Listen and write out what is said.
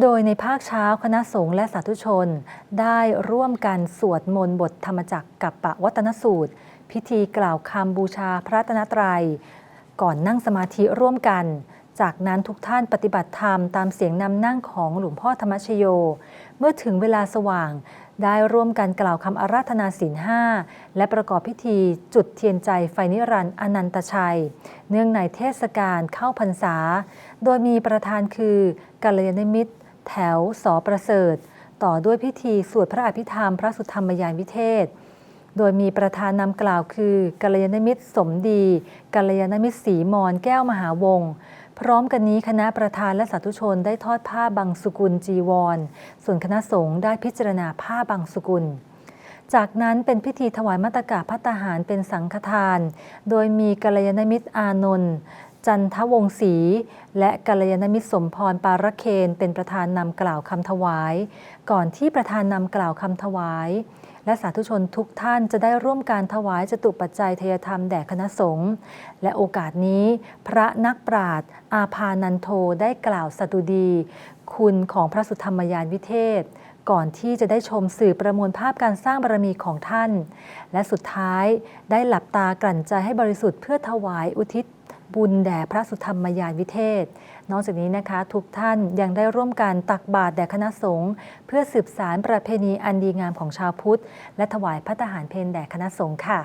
โดยในภาคเช้าคณะสงฆ์และสาธุชน ได้ร่วมกันสวดมนต์บทธรรมจักรกับปะวัตนสูตร พิธีกล่าวคำบูชาพระตนตรัย ก่อนนั่งสมาธิร่วมกัน จากนั้นทุกท่านปฏิบัติธรรมตามเสียงนำนั่งของหลวงพ่อธรรมชโย เมื่อถึงเวลาสว่าง ได้ร่วมกันกล่าวคำอาราธนาศีลห้าและประกอบพิธีจุดเทียนใจไฟนิรันดร์อนันตชัย เนื่องในเทศกาลเข้าพรรษา โดยมีประธานคือกัลยาณมิตร แถวสอประเสริฐ ต่อด้วยพิธีสวดพระอภิธรรม พระสุธรรมยานวิเทศ โดยมีประธานนำกล่าวคือกัลยาณมิตรสมดีกัลยาณมิตรศรีมอนแก้วมหาวงศ์พร้อมกันนี้คณะประธานและสาธุชนได้ทอดผ้าบังสุกุลจีวร ส่วนคณะสงฆ์ได้พิจารณาผ้าบังสุกุล จากนั้นเป็นพิธีถวายมัตกาพัตหารเป็นสังฆทาน โดยมีกัลยาณมิตรอานนท์ จันทวงศรีและกัลยาณมิตรสมพรปารเคนเป็นประธานนำกล่าวคำถวาย ก่อนที่ประธานนำกล่าวคำถวาย และสาธุชนทุกท่านจะได้ร่วมการถวายจตุปัจจัยเทยธรรมแด่คณะสงฆ์และโอกาสนี้ พระนักปราชญ์อาพานันโทได้กล่าวสดุดี คุณของพระสุธรรมยานวิเทศก่อนที่จะได้ชมสื่อประมวลภาพการสร้างบารมีของท่าน และสุดท้ายได้หลับตากลั่นใจให้บริสุทธิ์เพื่อถวายอุทิศ บุญแด่พระสุธรรมยานวิเทศ นอกจากนี้นะคะทุกท่านยังได้ร่วมกันตักบาตรแด่คณะสงฆ์เพื่อสืบสารประเพณีอันดีงามของชาวพุทธ และถวายพระทหารเพลแด่คณะสงฆ์ค่ะ